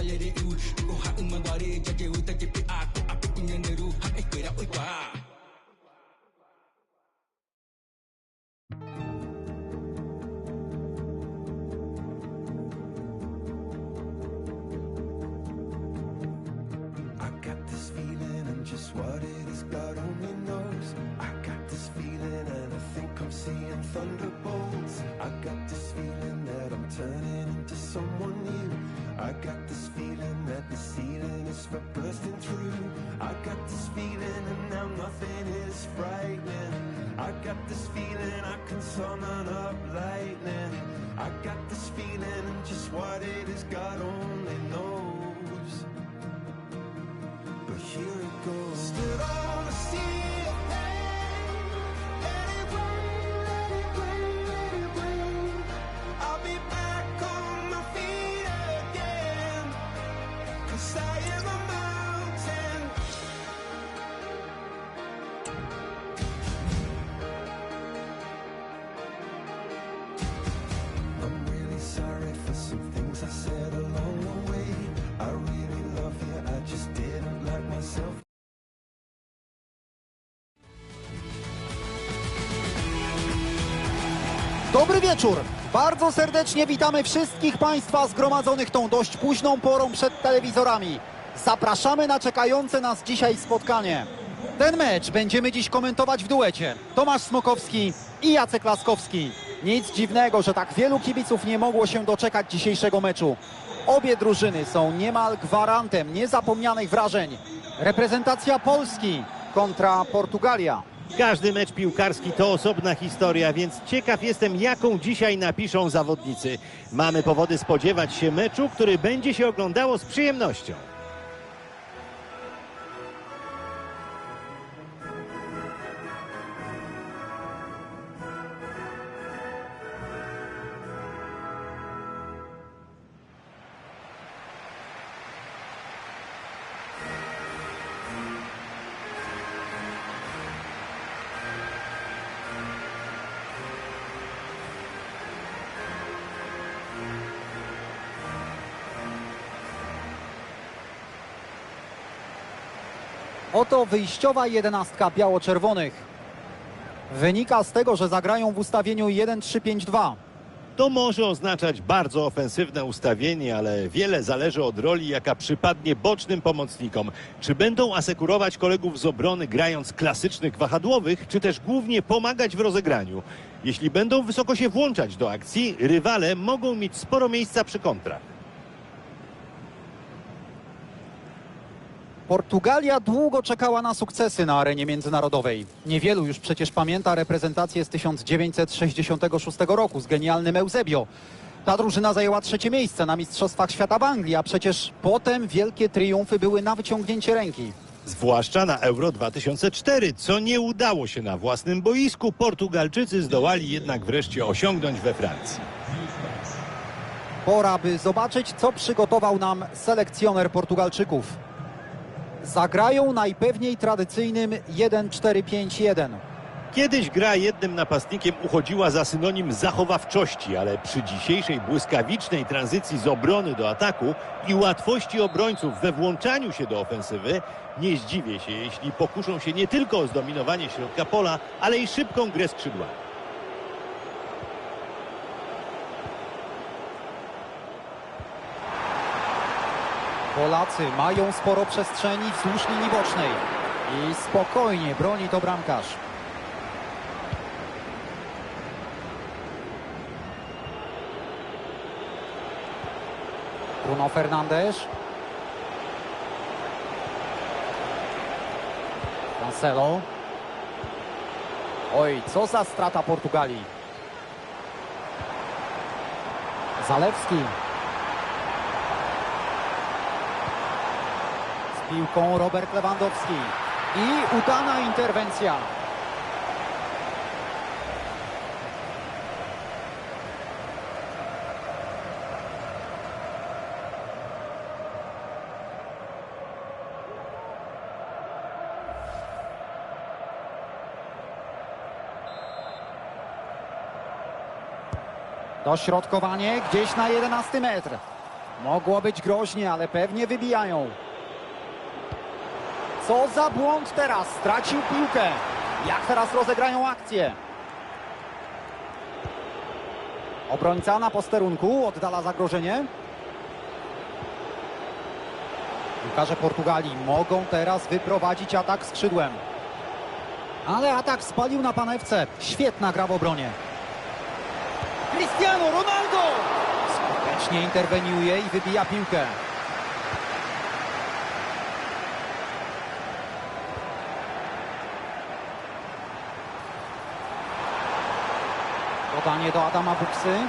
I Summon up lightning. I got this feeling and just what it is God only Dobry wieczór! Bardzo serdecznie witamy wszystkich Państwa zgromadzonych tą dość późną porą przed telewizorami. Zapraszamy na czekające nas dzisiaj spotkanie. Ten mecz będziemy dziś komentować w duecie. Tomasz Smokowski i Jacek Laskowski. Nic dziwnego, że tak wielu kibiców nie mogło się doczekać dzisiejszego meczu. Obie drużyny są niemal gwarantem niezapomnianych wrażeń. Reprezentacja Polski kontra Portugalia. Każdy mecz piłkarski to osobna historia, więc ciekaw jestem, jaką dzisiaj napiszą zawodnicy. Mamy powody spodziewać się meczu, który będzie się oglądało z przyjemnością. Oto wyjściowa jedenastka biało-czerwonych. Wynika z tego, że zagrają w ustawieniu 1-3-5-2. To może oznaczać bardzo ofensywne ustawienie, ale wiele zależy od roli, jaka przypadnie bocznym pomocnikom. Czy będą asekurować kolegów z obrony grając klasycznych wahadłowych, czy też głównie pomagać w rozegraniu. Jeśli będą wysoko się włączać do akcji, rywale mogą mieć sporo miejsca przy kontrach. Portugalia długo czekała na sukcesy na arenie międzynarodowej. Niewielu już przecież pamięta reprezentację z 1966 roku z genialnym Eusebio. Ta drużyna zajęła trzecie miejsce na Mistrzostwach Świata w Anglii, a przecież potem wielkie triumfy były na wyciągnięcie ręki. Zwłaszcza na Euro 2004, co nie udało się na własnym boisku. Portugalczycy zdołali jednak wreszcie osiągnąć we Francji. Pora, by zobaczyć, co przygotował nam selekcjoner Portugalczyków. Zagrają najpewniej tradycyjnym 1-4-5-1. Kiedyś gra jednym napastnikiem uchodziła za synonim zachowawczości, ale przy dzisiejszej błyskawicznej tranzycji z obrony do ataku i łatwości obrońców we włączaniu się do ofensywy, nie zdziwię się, jeśli pokuszą się nie tylko o zdominowanie środka pola, ale i szybką grę skrzydłami. Polacy mają sporo przestrzeni wzdłuż linii bocznej. I spokojnie broni to bramkarz. Bruno Fernandes. Cancelo. Oj, co za strata Portugalii. Zalewski. Piłką Robert Lewandowski. I udana interwencja. Dośrodkowanie gdzieś na 11 metr. Mogło być groźnie, ale pewnie wybijają. Co za błąd teraz? Stracił piłkę. Jak teraz rozegrają akcję? Obrońca na posterunku oddala zagrożenie. Piłkarze Portugalii mogą teraz wyprowadzić atak skrzydłem. Ale atak spalił na panewce. Świetna gra w obronie. Cristiano Ronaldo! Skutecznie interweniuje i wybija piłkę. Podanie do Adama Buksy.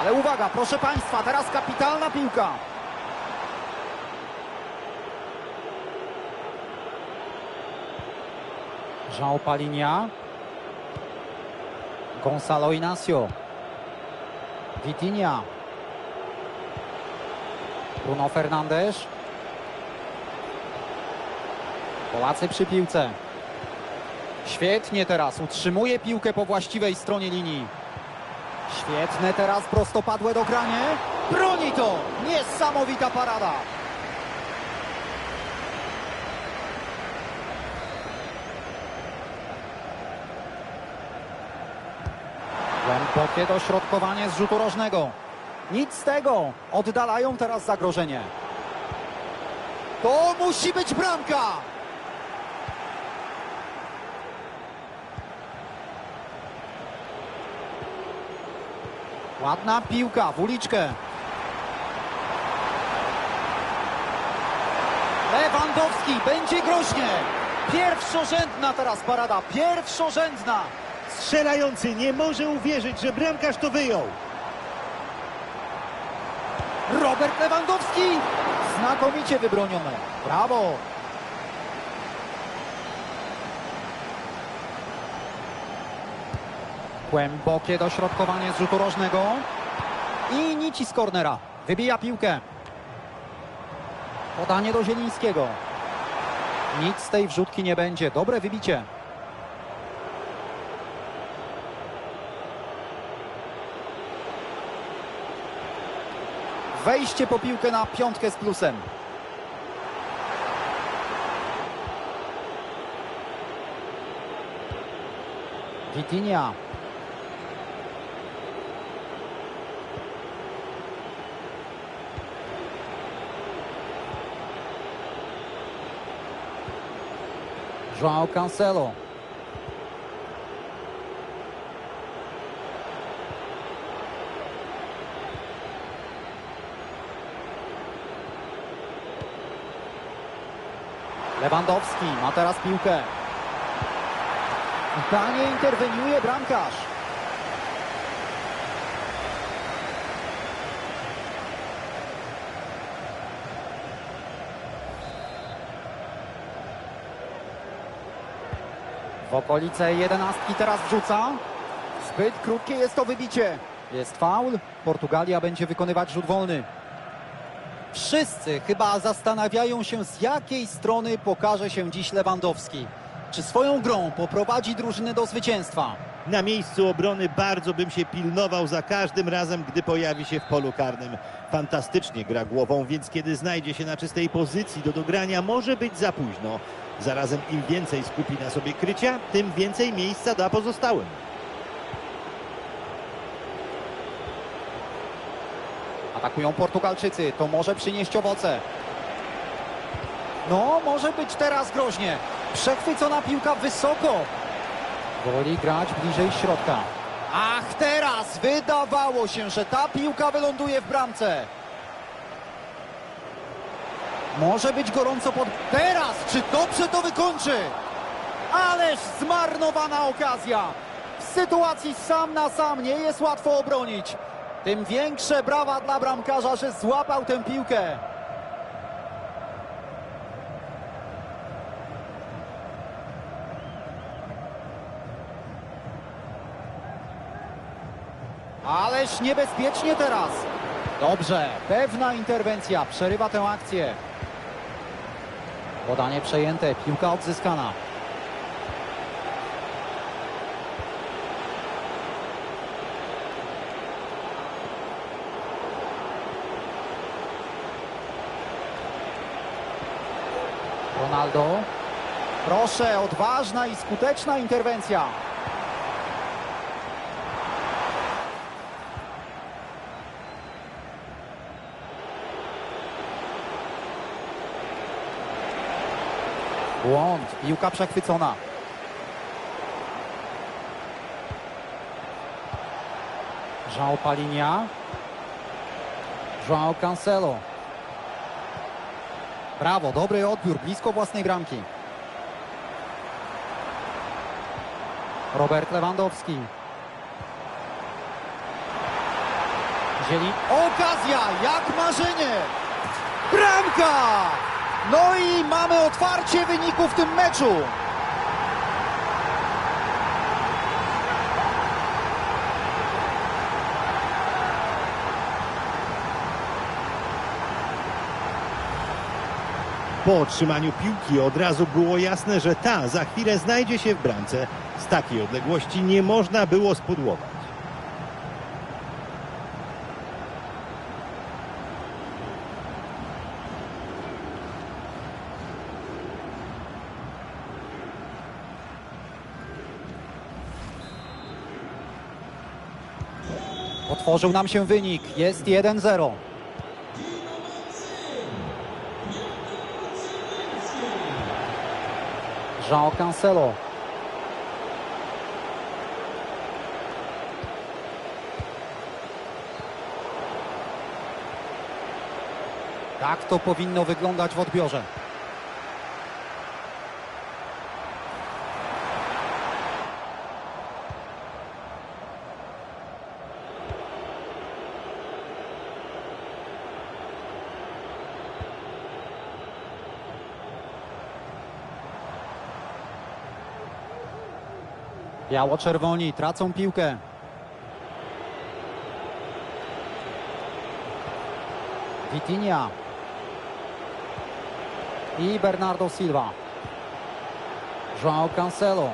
Ale uwaga, proszę Państwa, teraz kapitalna piłka. João Palinha. Gonzalo Inacio. Vitinha. Bruno Fernandes. Polacy przy piłce. Świetnie teraz utrzymuje piłkę po właściwej stronie linii. Świetne teraz prostopadłe dogranie. Broni to! Niesamowita parada. Głębokie dośrodkowanie z rzutu rożnego. Nic z tego. Oddalają teraz zagrożenie. To musi być bramka! Ładna piłka w uliczkę. Lewandowski będzie groźnie. Pierwszorzędna teraz parada. Pierwszorzędna. Strzelający nie może uwierzyć, że bramkarz to wyjął. Robert Lewandowski. Znakomicie wybronione. Brawo. Głębokie dośrodkowanie z rzutu rożnego. I Nici z kornera. Wybija piłkę. Podanie do Zielińskiego. Nic z tej wrzutki nie będzie. Dobre wybicie. Wejście po piłkę na piątkę z plusem. Vitinha. João Cancelo. Lewandowski ma teraz piłkę. Danie interweniuje bramkarz. W okolice jedenastki teraz wrzuca. Zbyt krótkie jest to wybicie. Jest faul. Portugalia będzie wykonywać rzut wolny. Wszyscy chyba zastanawiają się, z jakiej strony pokaże się dziś Lewandowski. Czy swoją grą poprowadzi drużynę do zwycięstwa? Na miejscu obrony bardzo bym się pilnował za każdym razem, gdy pojawi się w polu karnym. Fantastycznie gra głową, więc kiedy znajdzie się na czystej pozycji do dogrania, może być za późno. Zarazem im więcej skupi na sobie krycia, tym więcej miejsca da pozostałym. Atakują Portugalczycy, to może przynieść owoce. No, może być teraz groźnie. Przechwycona piłka wysoko. Woli grać bliżej środka. Ach, teraz wydawało się, że ta piłka wyląduje w bramce. Może być gorąco pod... Teraz! Czy dobrze to wykończy? Ależ zmarnowana okazja. W sytuacji sam na sam nie jest łatwo obronić. Tym większe brawa dla bramkarza, że złapał tę piłkę. Ależ niebezpiecznie teraz. Dobrze, pewna interwencja, przerywa tę akcję. Podanie przejęte, piłka odzyskana. Ronaldo. Proszę, odważna i skuteczna interwencja. Błąd, piłka przechwycona. João Palinia. João Cancelo. Brawo, dobry odbiór, blisko własnej bramki. Robert Lewandowski. Wzięli okazja, jak marzenie. Bramka! No i mamy otwarcie wyniku w tym meczu. Po otrzymaniu piłki od razu było jasne, że ta za chwilę znajdzie się w bramce. Z takiej odległości nie można było spudłować. Otworzył nam się wynik, jest 1-0. João Cancelo. Tak to powinno wyglądać w odbiorze. Biało-czerwoni tracą piłkę. Vitinha. I Bernardo Silva. João Cancelo.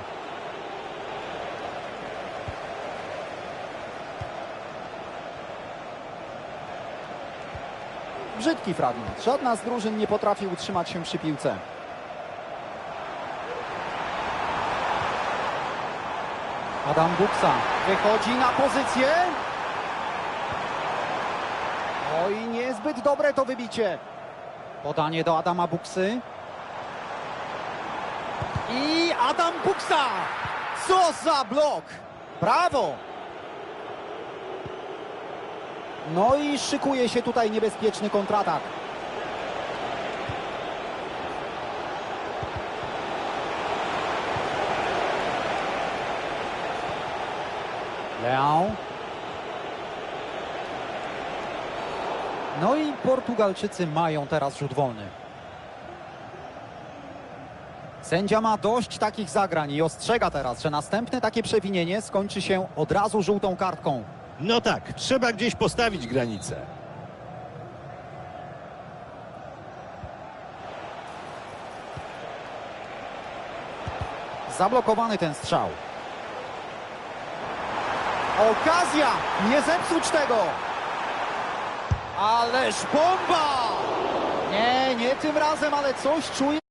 Brzydki fragment. Żadna z drużyn nie potrafi utrzymać się przy piłce. Adam Buksa wychodzi na pozycję. Oj, niezbyt dobre to wybicie. Podanie do Adama Buksy. I Adam Buksa! Co za blok! Brawo! No i szykuje się tutaj niebezpieczny kontratak. Leão. No i Portugalczycy mają teraz rzut wolny. Sędzia ma dość takich zagrań i ostrzega teraz, że następne takie przewinienie skończy się od razu żółtą kartką. No tak, trzeba gdzieś postawić granicę. Zablokowany ten strzał. Okazja! Nie zepsuć tego! Ależ bomba! Nie, nie tym razem, ale coś czuję.